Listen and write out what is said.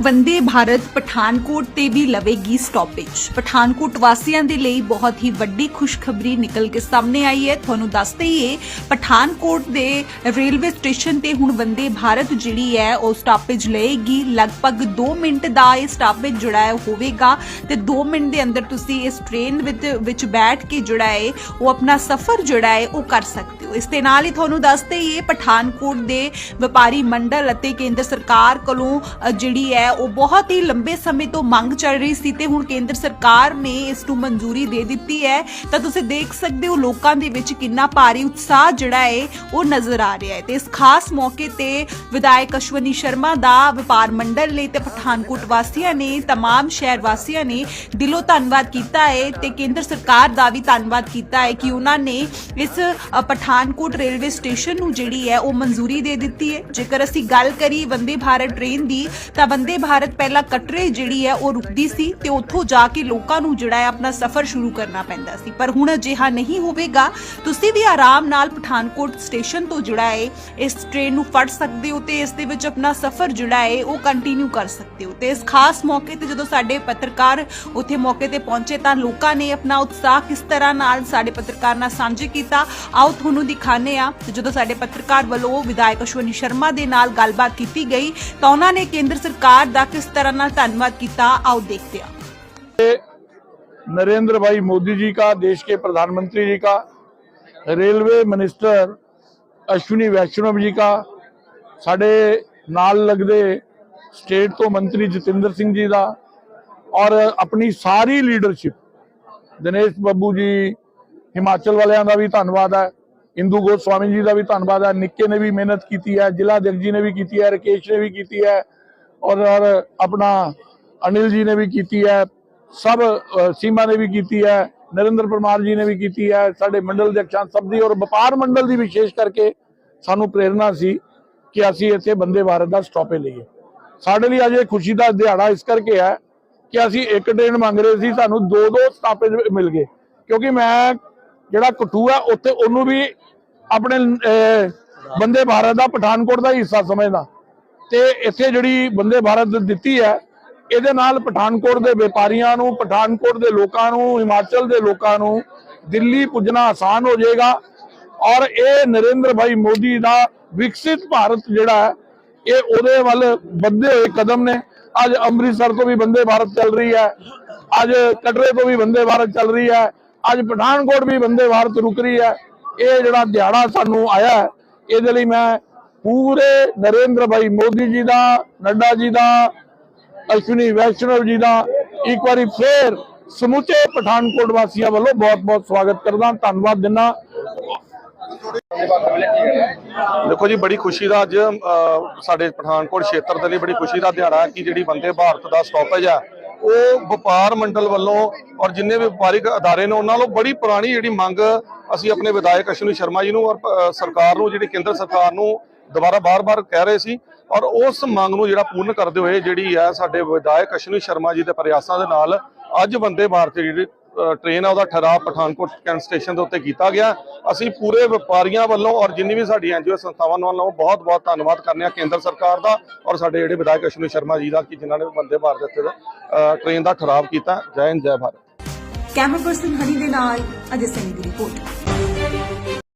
ਵੰਦੇ ਭਾਰਤ ਪਠਾਨਕੋਟ ਤੇ ਵੀ ਲਵੇਗੀ ਸਟਾਪੇਜ ਪਠਾਨਕੋਟ ਵਾਸੀਆਂ ਦੇ ਲਈ ਬਹੁਤ ਹੀ ਵੱਡੀ ਖੁਸ਼ਖਬਰੀ ਨਿਕਲ ਕੇ ਸਾਹਮਣੇ ਆਈ ਹੈ। ਤੁਹਾਨੂੰ ਦੱਸ ਹੀ ਪਠਾਨਕੋਟ ਦੇ ਰੇਲਵੇ ਸਟੇਸ਼ਨ ਤੇ ਹੁਣ ਵੰਦੇ ਭਾਰਤ ਜਿਹੜੀ ਹੈ, ਉਹ ਸਟਾਪੇਜ ਲਏਗੀ। ਲਗਭਗ 2 ਮਿੰਟ ਦਾ ਇਹ ਸਟਾਪੇਜ ਜਿਹੜਾ ਹੈ ਹੋਵੇਗਾ। ਤੇ 2 ਮਿੰਟ ਦੇ ਅੰਦਰ ਤੁਸੀਂ ਇਸ ਟ੍ਰੇਨ ਵਿੱਚ ਵਿੱਚ ਬੈਠ ਕੇ ਜਿਹੜਾ ਹੈ, ਉਹ ਆਪਣਾ ਸਫ਼ਰ ਜਿਹੜਾ ਹੈ, ਉਹ ਕਰ ਸਕਦੇ ਹੋ। ਇਸ ਦੇ ਨਾਲ ਹੀ ਤੁਹਾਨੂੰ ਦੱਸ ਹੀ ਪਠਾਨਕੋਟ ਦੇ ਵਪਾਰੀ ਮੰਡਲ ਅਤੇ ਕੇਂਦਰ ਸਰਕਾਰ ਕੋਲੋਂ ਜਿਹੜੀ ਹੈ ਉਹ ਬਹੁਤ ਹੀ ਲੰਬੇ ਸਮੇਂ ਤੋਂ ਮੰਗ ਚੱਲ ਰਹੀ ਸੀ ਤੇ ਹੁਣ ਕੇਂਦਰ ਸਰਕਾਰ ਨੇ ਇਸ ਨੂੰ ਮਨਜ਼ੂਰੀ ਦੇ ਦਿੱਤੀ ਹੈ ਤਾਂ ਤੁਸੀਂ ਦੇਖ ਸਕਦੇ ਹੋ ਲੋਕਾਂ ਦੇ ਵਿੱਚ ਕਿੰਨਾ ਭਾਰੀ ਉਤਸ਼ਾਹ ਜਿਹੜਾ ਹੈ ਉਹ ਨਜ਼ਰ ਆ ਰਿਹਾ ਹੈ ਤੇ ਇਸ ਖਾਸ ਮੌਕੇ ਤੇ ਵਿਧਾਇਕ ਅਸ਼ਵਨੀ ਸ਼ਰਮਾ ਦਾ ਵਪਾਰ ਮੰਡਲ ਨੇ ਤੇ ਪਠਾਨਕੋਟ ਵਾਸੀਆਂ ਨੇ तमाम ਸ਼ਹਿਰ ਵਾਸੀਆਂ ਨੇ ਦਿਲੋਂ ਧੰਨਵਾਦ ਕੀਤਾ ਹੈ ਤੇ ਕੇਂਦਰ ਸਰਕਾਰ ਦਾ ਵੀ ਧੰਨਵਾਦ ਕੀਤਾ ਹੈ ਕਿ ਉਹਨਾਂ ਨੇ ਇਸ ਅ, ਪਠਾਨਕੋਟ ਰੇਲਵੇ ਸਟੇਸ਼ਨ ਨੂੰ ਜਿਹੜੀ ਹੈ ਉਹ ਮਨਜ਼ੂਰੀ ਦੇ ਦਿੱਤੀ ਹੈ ਜੇਕਰ ਅਸੀਂ ਗੱਲ ਕਰੀ ਵੰਦੇ ਭਾਰਤ ਟ੍ਰੇਨ ਦੀ ਤਾਂ ਵੰਦੇ ਭਾਰਤ ਪਹਿਲਾਂ ਕਟਰੇ ਜਿਹੜੀ ਹੈ ਉਹ ਰੁਕਦੀ ਸੀ ਤੇ ਉੱਥੋਂ ਜਾ ਕੇ ਲੋਕਾਂ ਨੂੰ ਜਿਹੜਾ ਹੈ ਆਪਣਾ ਸਫ਼ਰ ਸ਼ੁਰੂ ਕਰਨਾ ਪੈਂਦਾ ਸੀ। ਪਰ ਹੁਣ ਅਜਿਹਾ ਨਹੀਂ ਹੋਵੇਗਾ। ਤੁਸੀਂ ਵੀ ਆਰਾਮ ਨਾਲ ਪਠਾਨਕੋਟ ਸਟੇਸ਼ਨ ਤੋਂ ਜਿਹੜਾ ਹੈ ਇਸ ਟ੍ਰੇਨ ਨੂੰ ਫੜ ਸਕਦੇ ਹੋ ਤੇ ਇਸ ਦੇ ਵਿੱਚ ਆਪਣਾ ਸਫ਼ਰ ਜਿਹੜਾ ਹੈ ਉਹ ਕੰਟੀਨਿਊ ਕਰ ਸਕਦੇ ਹੋ। ਤੇ ਇਸ ਖਾਸ ਮੌਕੇ ਤੇ ਜਦੋਂ ਸਾਡੇ ਪੱਤਰਕਾਰ ਉੱਥੇ ਮੌਕੇ ਤੇ ਪਹੁੰਚੇ ਤਾਂ ਲੋਕਾਂ ਨੇ ਆਪਣਾ ਉਤਸ਼ਾਹ ਕਿਸ ਤਰ੍ਹਾਂ ਨਾਲ ਸਾਡੇ ਪੱਤਰਕਾਰ ਨਾਲ ਸਾਂਝੇ ਕੀਤਾ। ਆਓ ਤੁਹਾਨੂੰ ਦਿਖਾਣੇ ਆ ਜਦੋਂ ਸਾਡੇ ਪੱਤਰਕਾਰ ਵੱਲੋਂ ਵਿਧਾਇਕ ਅਸ਼ਵਨੀ ਸ਼ਰਮਾ ਦੇ ਨਾਲ ਗੱਲਬਾਤ ਕੀਤੀ ਗਈ ਤਾਂ ਉਹਨਾਂ ਨੇ ਕੇਂਦਰ ਸਰਕਾਰ ਦਾ ਕਿਸ ਤਰ੍ਹਾਂ ਨਾਲ ਧੰਨਵਾਦ ਕੀਤਾ ਆਓ ਦੇਖਦੇ ਹਾਂ नरेंद्र भाई मोदी जी का देश के प्रधानमंत्री जी का रेलवे मिनिस्टर अश्विनी वैष्णव जी का ਸਾਡੇ ਨਾਲ ਲੱਗਦੇ ਸਟੇਟ ਤੋਂ ਮੰਤਰੀ ਜਤਿੰਦਰ ਸਿੰਘ ਜੀ ਦਾ ਔਰ ਆਪਣੀ ਸਾਰੀ ਲੀਡਰਸ਼ਿਪ ਦਿਨੇਸ਼ ਬੱਬੂ ਜੀ ਹਿਮਾਚਲ ਵਾਲਿਆਂ ਦਾ ਵੀ ਧੰਨਵਾਦ ਹੈ ਇੰਦੂ ਗੋਸਵਾਮੀ ਜੀ ਦਾ ਵੀ ਧੰਨਵਾਦ ਹੈ ਨਿੱਕੇ ਨੇ ਵੀ ਮਿਹਨਤ ਕੀਤੀ ਹੈ ਜ਼ਿਲ੍ਹਾ ਅਧਿਕਸ਼ ਜੀ ਨੇ ਵੀ ਕੀਤੀ ਹੈ ਰਕੇਸ਼ ਨੇ ਵੀ ਕੀਤੀ ਹੈ ਔਰ ਆਪਣਾ ਅਨਿਲ ਜੀ ਨੇ ਵੀ ਕੀਤੀ ਹੈ, ਸਭ ਸੀਮਾ ਨੇ ਵੀ ਕੀਤੀ ਹੈ, ਨਰਿੰਦਰ ਪਰਮਾਰ ਜੀ ਨੇ ਵੀ ਕੀਤੀ ਹੈ, ਸਾਡੇ ਮੰਡਲ ਦੇ ਅਕਸ਼ਾਂ ਸਭ ਦੀ ਔਰ ਵਪਾਰ ਮੰਡਲ ਦੀ ਵਿਸ਼ੇਸ਼ ਕਰਕੇ ਸਾਨੂੰ ਪ੍ਰੇਰਣਾ ਸੀ ਕਿ ਅਸੀਂ ਇੱਥੇ ਬੰਦੇ ਭਾਰਤ ਦਾ ਸਟਾਪੇ ਲਈਏ। ਸਾਡੇ ਲਈ ਅੱਜ ਇਹ ਖੁਸ਼ੀ ਦਾ ਦਿਹਾੜਾ ਇਸ ਕਰਕੇ ਹੈ ਕਿ ਅਸੀਂ ਇੱਕ ਟ੍ਰੇਨ ਮੰਗ ਰਹੇ ਸੀ ਸਾਨੂੰ ਦੋ ਦੋ ਸਟਾਪੇਜ ਮਿਲ ਗਏ। ਕਿਉਂਕਿ ਮੈਂ ਜਿਹੜਾ ਕਠੂ ਹੈ, ਉੱਥੇ ਉਹਨੂੰ ਵੀ ਆਪਣੇ ਬੰਦੇ ਭਾਰਤ ਦਾ ਪਠਾਨਕੋਟ ਦਾ ਹਿੱਸਾ ਸਮਝਦਾ। ਤੇ ਇੱਥੇ ਜਿਹੜੀ ਬੰਦੇ ਭਾਰਤ ਦਿੱਤੀ ਹੈ, ਇਹਦੇ ਨਾਲ ਪਠਾਨਕੋਟ ਦੇ ਵਪਾਰੀਆਂ ਨੂੰ, ਪਠਾਨਕੋਟ ਦੇ ਲੋਕਾਂ ਨੂੰ, ਹਿਮਾਚਲ ਦੇ ਲੋਕਾਂ ਨੂੰ ਦਿੱਲੀ ਪੁੱਜਣਾ ਆਸਾਨ ਹੋ ਜਾਏਗਾ ਔਰ ਇਹ ਨਰਿੰਦਰ ਭਾਈ ਮੋਦੀ ਦਾ ਵਿਕਸਿਤ ਭਾਰਤ ਜਿਹੜਾ ਹੈ, ਇਹ ਉਹਦੇ ਵੱਲ ਵੱਧੇ ਹੋਏ ਕਦਮ ਨੇ। ਅੱਜ ਅੰਮ੍ਰਿਤਸਰ ਤੋਂ ਵੀ ਬੰਦੇ ਭਾਰਤ ਚੱਲ ਰਹੀ ਹੈ, ਅੱਜ ਕਟਰੇ ਤੋਂ ਵੀ ਬੰਦੇ ਭਾਰਤ ਚੱਲ ਰਹੀ ਹੈ, ਅੱਜ ਪਠਾਨਕੋਟ ਵੀ ਬੰਦੇ ਭਾਰਤ ਰੁਕ ਰਹੀ ਹੈ। ਇਹ ਜਿਹੜਾ ਦਿਹਾੜਾ ਸਾਨੂੰ ਆਇਆ ਇਹਦੇ ਲਈ ਮੈਂ ਪੂਰੇ ਨਰਿੰਦਰ ਭਾਈ ਮੋਦੀ ਜੀ ਦਾ, ਨੱਡਾ ਜੀ ਦਾ, ਅਸ਼ਵਨੀ ਵੈਸ਼ਨਵ ਜੀ ਦਾ, ਇੱਕ ਵਾਰੀ ਫੇਰ ਸਮੁੱਚੇ ਪਠਾਨਕੋਟ ਵਾਸੀਆਂ ਵੱਲੋਂ ਬਹੁਤ-ਬਹੁਤ ਸਵਾਗਤ ਕਰਦਾ, ਧੰਨਵਾਦ ਦਿੰਦਾ। ਦੇਖੋ ਜੀ, ਬੜੀ ਖੁਸ਼ੀ ਦਾ ਅੱਜ ਸਾਡੇ ਪਠਾਨਕੋਟ ਖੇਤਰ ਦੇ ਲਈ ਬੜੀ ਖੁਸ਼ੀ ਦਾ ਦਿਹਾੜਾ ਕਿ ਜਿਹੜੀ ਬੰਦੇ ਭਾਰਤ ਦਾ ਸਟਾਪੇਜ ਹੈ ਉਹ ਵਪਾਰ ਮੰਡਲ ਵੱਲੋਂ ਔਰ ਜਿੰਨੇ ਵੀ ਵਪਾਰਿਕ ਅਦਾਰੇ ਨੇ, ਉਹਨਾਂ ਨੂੰ ਬੜੀ ਪੁਰਾਣੀ ਜਿਹੜੀ ਮੰਗ ਅਸੀਂ ਆਪਣੇ ਵਿਧਾਇਕ ਅਸ਼ਵਨੀ ਸ਼ਰਮਾ ਜੀ ਨੂੰ ਔਰ ਸਰਕਾਰ ਨੂੰ, ਜਿਹੜੀ ਕੇਂਦਰ ਸਰਕਾਰ ਨੂੰ ਦੁਬਾਰਾ ਬਾਰ-ਬਾਰ ਕਹਿ ਰਹੇ ਸੀ ਔਰ ਉਸ ਮੰਗ ਨੂੰ ਜਿਹੜਾ ਪੂਰਨ ਕਰਦੇ ਹੋਏ ਜਿਹੜੀ ਹੈ ਸਾਡੇ ਵਿਧਾਇਕ ਅਸ਼ਵਨੀ ਸ਼ਰਮਾ ਜੀ ਦੇ ਪ੍ਰਯਾਸਾਂ ਦੇ ਨਾਲ ਅੱਜ ਵੰਦੇ ਭਾਰਤ ਜਿਹੜੀ ਟ੍ਰੇਨ ਆ ਉਹਦਾ ਠਹਿਰਾਅ ਪਠਾਨਕੋਟ ਕੈਂਟ ਸਟੇਸ਼ਨ ਦੇ ਉੱਤੇ ਕੀਤਾ ਗਿਆ। ਅਸੀਂ ਪੂਰੇ ਵਪਾਰੀਆਂ ਵੱਲੋਂ ਔਰ ਜਿੰਨੀ ਵੀ ਸਾਡੀ ਐਨਜੀਓ ਸੰਸਥਾਵਾਂ ਵੱਲੋਂ ਬਹੁਤ ਬਹੁਤ ਧੰਨਵਾਦ ਕਰਨੇ ਆ ਕੇਂਦਰ ਸਰਕਾਰ ਦਾ ਔਰ ਸਾਡੇ ਜਿਹੜੇ ਵਿਧਾਇਕ ਅਸ਼ਵਨੀ ਸ਼ਰਮਾ ਜੀ ਦਾ ਕਿ ਜਿਨ੍ਹਾਂ ਨੇ ਬੰਦੇ ਭਾਰਤ ਉੱਤੇ ਟ੍ਰੇਨ ਦਾ ਠਹਿਰਾਅ ਕੀਤਾ। ਜੈ ਹਿੰਦ, ਜੈ ਭਾਰਤ। ਕੈਮਰਾ ਪਰਸਨ ਹਨੀ ਦੇ ਨਾਲ ਅਜੇ ਸਿੰਘ ਦੀ ਰਿਪੋਰਟ।